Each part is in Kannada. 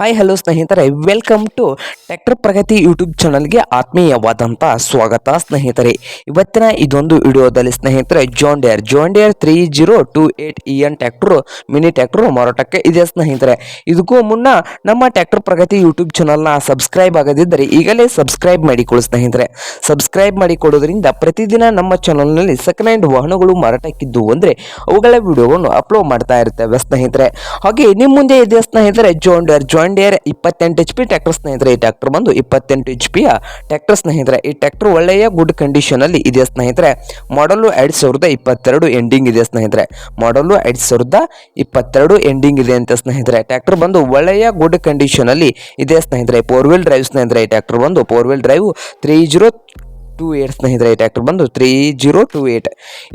ಹಾಯ್ ಹಲೋ ಸ್ನೇಹಿತರೆ. Welcome to tractor Pragati YouTube ಚಾನಲ್ಗೆ ಆತ್ಮೀಯವಾದಂಥ ಸ್ವಾಗತ ಸ್ನೇಹಿತರೆ. ಇವತ್ತಿನ ಇದೊಂದು ವಿಡಿಯೋದಲ್ಲಿ ಸ್ನೇಹಿತರೆ John Deere John Deere three zero two eight E N tractor mini tractor ಮಾರಾಟಕ್ಕೆ ಇದೆ ಸ್ನೇಹಿತರೆ. ಇದಕ್ಕೂ ಮುನ್ನ ನಮ್ಮ ಟ್ರ್ಯಾಕ್ಟರ್ ಪ್ರಗತಿ ಯೂಟ್ಯೂಬ್ ಚಾನಲ್ನ ಸಬ್ಸ್ಕ್ರೈಬ್ ಆಗದಿದ್ದರೆ ಈಗಲೇ ಸಬ್ಸ್ಕ್ರೈಬ್ ಮಾಡಿಕೊಳ್ಳಿ ಸ್ನೇಹಿತರೆ. ಸಬ್ಸ್ಕ್ರೈಬ್ ಮಾಡಿಕೊಡೋದ್ರಿಂದ ಪ್ರತಿದಿನ ನಮ್ಮ ಚಾನಲ್ನಲ್ಲಿ ಸೆಕೆಂಡ್ ಹ್ಯಾಂಡ್ ವಾಹನಗಳು ಮಾರಾಟಕ್ಕಿದ್ದು ಅಂದರೆ ಅವುಗಳ ವಿಡಿಯೋವನ್ನು ಅಪ್ಲೋಡ್ ಮಾಡ್ತಾ ಇರ್ತೇವೆ ಸ್ನೇಹಿತರೆ. ಹಾಗೆ ನಿಮ್ಮ ಮುಂದೆ ಇದೆ ಸ್ನೇಹಿತರೆ ಜಾಂಡಿಯರ್ ಇಪ್ಪತ್ತೆಂಟು ಎಚ್ ಪಿ ಟ್ರ್ಯಾಕ್ಟರ್ ಸ್ನೇಹಿತರೆ, ಈ ಟ್ರ್ಯಾಕ್ಟರ್ ಬಂದು ಇಪ್ಪತ್ತೆಂಟು ಎಚ್ ಪಿಯ ಟ್ಯಾಕ್ಟರ್ ಸ್ನೇಹಿತರೆ. ಈ ಟ್ರ್ಯಾಕ್ಟರ್ ಒಳ್ಳೆಯ ಗುಡ್ ಕಂಡೀಷನ್ ಅಲ್ಲಿ ಇದೆ ಸ್ನೇಹಿತರೆ. ಮಾಡಲು ಎರಡ್ ಸಾವಿರದ ಇಪ್ಪತ್ತೆರಡು ಎಂಡಿಂಗ್ ಇದೆ ಸ್ನೇಹಿತರೆ. ಮಾಡಲು ಎರಡ್ ಸಾವಿರದ ಇಪ್ಪತ್ತೆರಡು ಎಂಡಿಂಗ್ ಇದೆ ಅಂತ ಸ್ನೇಹಿತರೆ. ಟ್ರ್ಯಾಕ್ಟರ್ ಬಂದು ಒಳ್ಳೆಯ ಗುಡ್ ಕಂಡೀಷನ್ ಅಲ್ಲಿ ಇದೆ ಸ್ನೇಹಿತರೆ. ಫೋರ್ ವೀಲ್ ಡ್ರೈವ್ ಸ್ನೇಹಿತರೆ, ಈ ಟ್ರ್ಯಾಕ್ಟರ್ ಬಂದು four wheel drive three zero two eight ಸ್ನೇಹಿತರೆ, ಈ ಟ್ಯಾಕ್ಟರ್ ಬಂದು ತ್ರೀ ಜೀರೋ ಟೂ ಏಟ್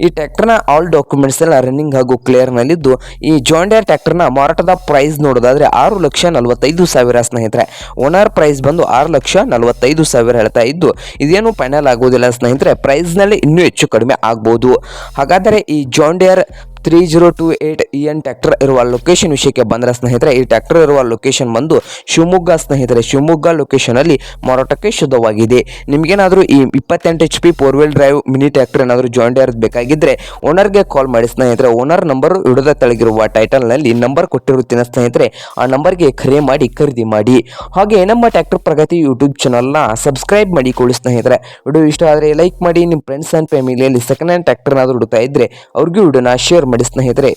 ಈ ಟ್ಯಾಕ್ಟರ್ನ ಆಲ್ ಡಾಕ್ಯುಮೆಂಟ್ಸ್ ಎಲ್ಲ ರನ್ನಿಂಗ್ ಹಾಗೂ ಕ್ಲಿಯರ್ನಲ್ಲಿದ್ದು ಈ ಜಾಂಡಿಯರ್ ಟ್ಯಾಕ್ಟರ್ನ ಮಾರಾಟದ ಪ್ರೈಸ್ ನೋಡೋದಾದರೆ ಆರು ಲಕ್ಷ ನಲವತ್ತೈದು ಸಾವಿರ ಸ್ನೇಹಿತರೆ. ಓನರ್ ಪ್ರೈಸ್ ಬಂದು ಆರು ಲಕ್ಷ ನಲವತ್ತೈದು ಸಾವಿರ ಹೇಳ್ತಾ ಇದ್ದು, ಇದೇನು ಫೈನಲ್ ಆಗೋದಿಲ್ಲ ಸ್ನೇಹಿತರೆ ಪ್ರೈಸ್ನಲ್ಲಿ ಇನ್ನೂ ಹೆಚ್ಚು ಕಡಿಮೆ ಆಗ್ಬೋದು. ಹಾಗಾದರೆ ಈ John Deere three zero two eight E N tractor ಇರುವ ಲೊಕೇಶನ್ ವಿಷಯಕ್ಕೆ ಬಂದರೆ ಸ್ನೇಹಿತರೆ, ಈ ಟ್ರ್ಯಾಕ್ಟರ್ ಇರುವ ಲೊಕೇಶನ್ ಬಂದು ಶಿವಮೊಗ್ಗ ಸ್ನೇಹಿತರೆ. ಶಿವಮೊಗ್ಗ ಲೊಕೇಶನಲ್ಲಿ ಮಾರಾಟಕ್ಕೆ ಶುದ್ಧವಾಗಿದೆ. ನಿಮಗೇನಾದರೂ ಈ ಇಪ್ಪತ್ತೆಂಟು H P four wheel drive mini tractor ಏನಾದರೂ ಜಾಯಿಂಟ್ ಬೇಕಾಗಿದ್ದರೆ ಓನರ್ಗೆ ಕಾಲ್ ಮಾಡಿ ಸ್ನೇಹಿತರೆ. ಓನರ್ ನಂಬರ್ ಹಿಡಿದ ತೆಳಗಿರುವ ಟೈಟಲ್ನಲ್ಲಿ ನಂಬರ್ ಕೊಟ್ಟಿರುತ್ತೇನೆ ಸ್ನೇಹಿತರೆ. ಆ ನಂಬರ್ಗೆ ಕರೆ ಮಾಡಿ, ಖರೀದಿ ಮಾಡಿ. ಹಾಗೆ ನಮ್ಮ ಟ್ಯಾಕ್ಟರ್ ಪ್ರಗತಿ ಯೂಟ್ಯೂಬ್ ಚಾನಲ್ನ ಸಬ್ಸ್ಕ್ರೈಬ್ ಮಾಡಿ ಮಾಡಿಕೊಳ್ಳಿ ಸ್ನೇಹಿತರೆ. ವಿಡಿಯೋ ಇಷ್ಟ ಆದರೆ ಲೈಕ್ ಮಾಡಿ. ನಿಮ್ಮ ಫ್ರೆಂಡ್ಸ್ ಆ್ಯಂಡ್ ಫ್ಯಾಮಿಲಿಯಲ್ಲಿ ಸೆಕೆಂಡ್ ಹ್ಯಾಂಡ್ ಟ್ಯಾಕ್ಟರ್ನಾದರೂ ಹುಡುಕ್ತಾ ಇದ್ದರೆ ಅವ್ರಿಗೂ ವಿಡಿಯೋನ ಶೇರ್ ಮಾಡಿ ಸ್ನೇಹಿತರೆ